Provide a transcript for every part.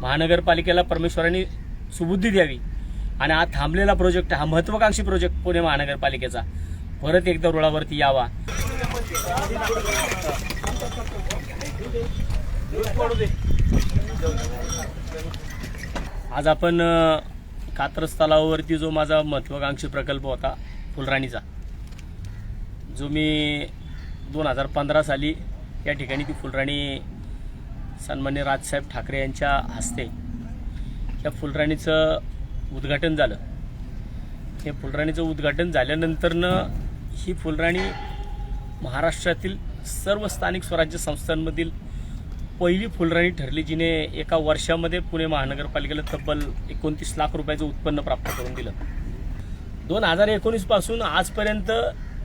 महानगरपालिकेला परमेश्वरांनी सुबुद्धी द्यावी आणि हा थांबलेला प्रोजेक्ट हा महत्वाकांक्षी प्रोजेक्ट पुणे महानगरपालिकेचा. परत एकदा रुळावरती यावा. आज आपण कात्रज तलावावरती जो माझा महत्वाकांक्षी प्रकल्प होता फुलराणीचा जो मी दोन हजार पंधरा साली या ठिकाणी ती फुलराणी सन्मान्य राजसाहेब ठाकरे यांच्या हस्ते या फुलराणीचं उद्घाटन झालं. हे फुलराणीचं उद्घाटन झाल्यानंतरनं ही फुलराणी महाराष्ट्रातील सर्व स्थानिक स्वराज्य संस्थांमधील पहिली फुलराणी ठरली जिने एका वर्षामध्ये पुणे महानगरपालिकेला तब्बल एकोणतीस लाख रुपयाचं उत्पन्न प्राप्त करून दिलं. दोन हजार एकोणीसपासून आजपर्यंत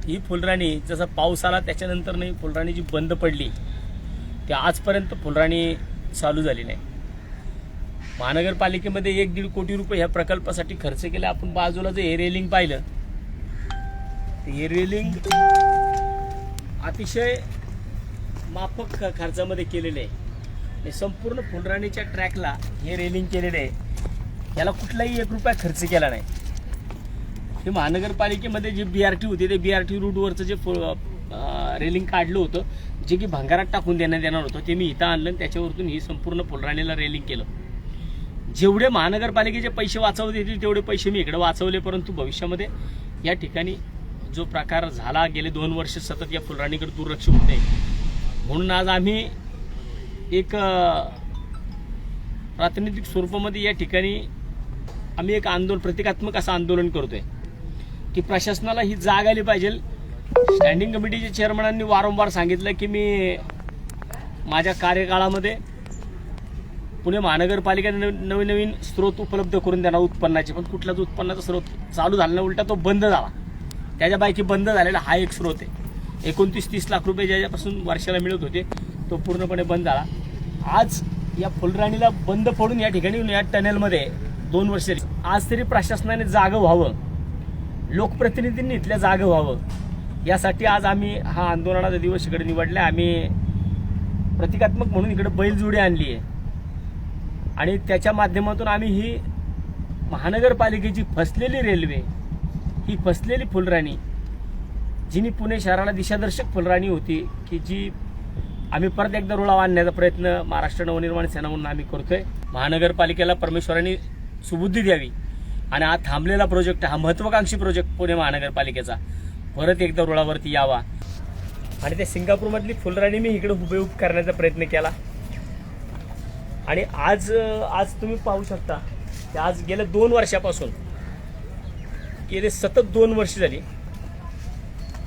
ही फुलराणी जसं पाऊस आला त्याच्यानंतर ही फुलराणी जी बंद पडली ते आजपर्यंत फुलराणी चालू झाली नाही. महानगरपालिकेमध्ये एक दीड कोटी रुपये ह्या प्रकल्पासाठी खर्च केला. आपण बाजूला जे हे रेलिंग पाहिलं ते हे रेलिंग अतिशय माफक खर्चामध्ये केलेले आहे. हे संपूर्ण फुलराणीच्या ट्रॅकला हे रेलिंग केलेले आहे. याला कुठलाही एक रुपया खर्च केला नाही. हे महानगरपालिकेमध्ये जे बी आर टी होते ते बी आर टी रूटवरचं जे रेलिंग काढलं होतं जे की भंगारात टाकून देण्यात येणार होतं ते मी इथं आणलं आणि त्याच्यावरतून ही संपूर्ण फुलराणीला रेलिंग केलं. जेवढे महानगरपालिकेचे पैसे वाचवता येतील तेवढे पैसे मी इकडे वाचवले परंतु भविष्यामध्ये या ठिकाणी जो प्रकार झाला गेले दोन वर्ष सतत या फुलराणीकडे दुर्लक्ष होते म्हणून आज आम्ही एक प्रातिनिधिक स्वरूपामध्ये या ठिकाणी आम्ही एक आंदोलन प्रतिकात्मक असं आंदोलन करतोय की प्रशासनाला ही जाग आली पाहिजे स्टँडिंग कमिटीच्या चेअरमनांनी वारंवार सांगितलं की मी माझ्या कार्यकाळामध्ये पुणे महानगरपालिकेने नवीन नवीन स्रोत उपलब्ध करून देणार उत्पन्नाचे पण कुठलाच उत्पन्नाचा स्रोत चालू झाला नाही उलटा तो बंद झाला. त्याच्यापैकी बंद झालेला हा एक स्रोत आहे. एकोणतीस तीस लाख रुपये ज्याच्यापासून वर्षाला मिळत होते तो पूर्णपणे बंद झाला. आज या फुलराणीला बंद पडून या ठिकाणी या टनेलमध्ये दोन वर्ष आज तरी प्रशासनाने जागं व्हावं. लोकप्रतिनिधींनी इथल्या जागं व्हावं. यासाठी आज आम्ही हा आंदोलनाचा दिवस इकडे निवडला आम्ही प्रतिकात्मक म्हणून इकडे बैलजोडी आणली आहे. आणि त्याच्या माध्यमातून आम्ही ही महानगरपालिकेची फसलेली रेल्वे ही फसलेली फुलराणी जिनी पुणे शहराला दिशादर्शक फुलराणी होती की जी आम्ही परत एकदा रुळावा आणण्याचा प्रयत्न महाराष्ट्र नवनिर्माण सेना म्हणून आम्ही करतोय. महानगरपालिकेला परमेश्वरांनी सुबुद्धी द्यावी. आणि हा थांबलेला प्रोजेक्ट हा महत्वाकांक्षी प्रोजेक्ट पुणे महानगरपालिकेचा. परत एकदा रुळावरती यावा. आणि त्या सिंगापूरमधली फुलराणी मी इकडे हुबेहूब करण्याचा प्रयत्न केला. आणि आज आज तुम्ही पाहू शकता की आज गेल्या दोन वर्षापासून गेले सतत दोन वर्ष झाली.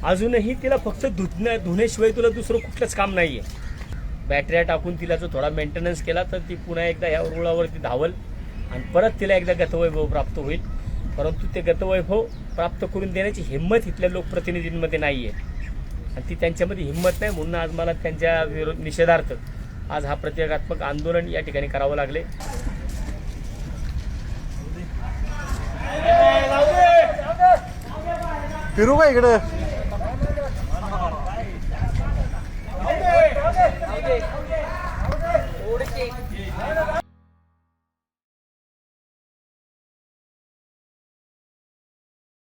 अजूनही तिला फक्त धुतण्या धुण्याशिवाय तुला दुसरं कुठलंच काम नाही आहे बॅटऱ्या टाकून तिला जर थोडा मेंटेनन्स केला तर ती पुन्हा एकदा ह्या रुळावरती धावल आणि परत तिला एकदा गतवैभव प्राप्त होईल. परंतु ते गतवैभव प्राप्त करून देण्याची हिंमत इथल्या लोकप्रतिनिधींमध्ये नाही आहे आणि ती त्यांच्यामध्ये हिंमत नाही म्हणून आज मला त्यांच्या विरोध निषेधार्थ आज हा प्रतिकात्मक आंदोलन या ठिकाणी करावं लागले. फिरू का इकडं?